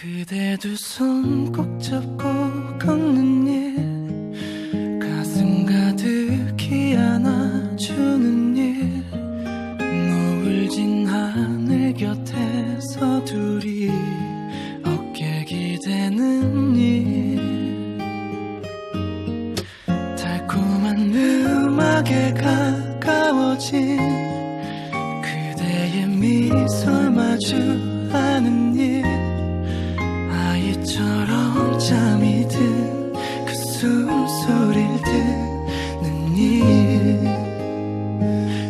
그대 두 손 꼭 잡고 걷는 일 가슴 가득히 안아주는 일. 노을 진 하늘 곁에서 둘이 어깨 기대는 일. 달콤한 음악에 가까워진 그대의 미소 마주하는 일 숨소리를 듣는 일.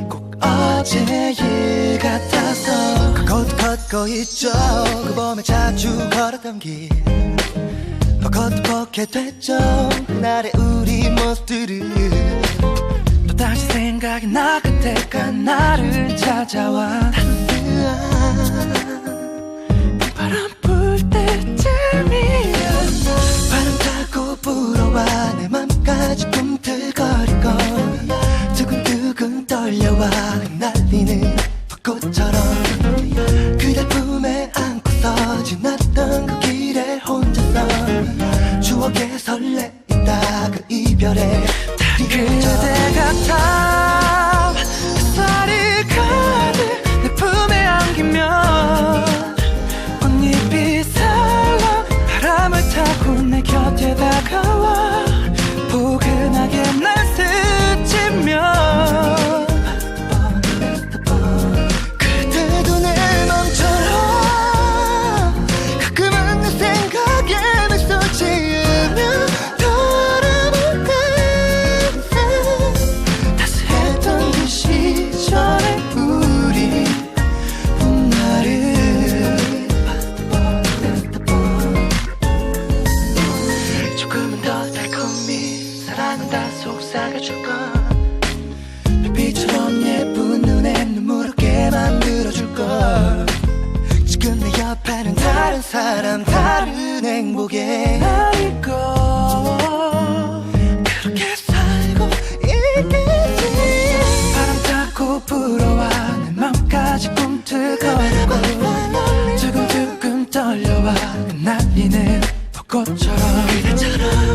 꼭 어제 일 같아서 걷고 걷고 있죠. 그 봄에 자주 걸었던 길. 벚꽃도 벗게 됐죠. 그날의 우리 모습들을 또다시 생각이 나 그때가 나를 찾아와. 바람 불 때쯤 떨려와 흩날리는 벚꽃처럼 그댈 품에 안고서 지났던 그 길에 혼자서 추억에 설레있다 그 이별에 그대 같아 햇살이 가득 내 품에 안기면 꽃잎이 살라 바람을 타고 내 곁에 다가 달콤히 사랑은 다. 속삭여줄 걸 별빛처럼 예쁜 눈에 눈물 없게 만들어줄 걸? 지금 내 옆에는 다른 사람 다른 행복에 날 잊고 그렇게 살고 있겠지. 바람 타고 불어와 내 맘까지 꿈틀거리고 두근두근 떨려와 흩날리는 벚꽃처럼. 그대 품에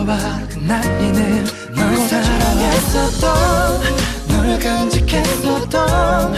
두근두근 떨려와 흩날리는 널 사랑했었던 널 간직했었던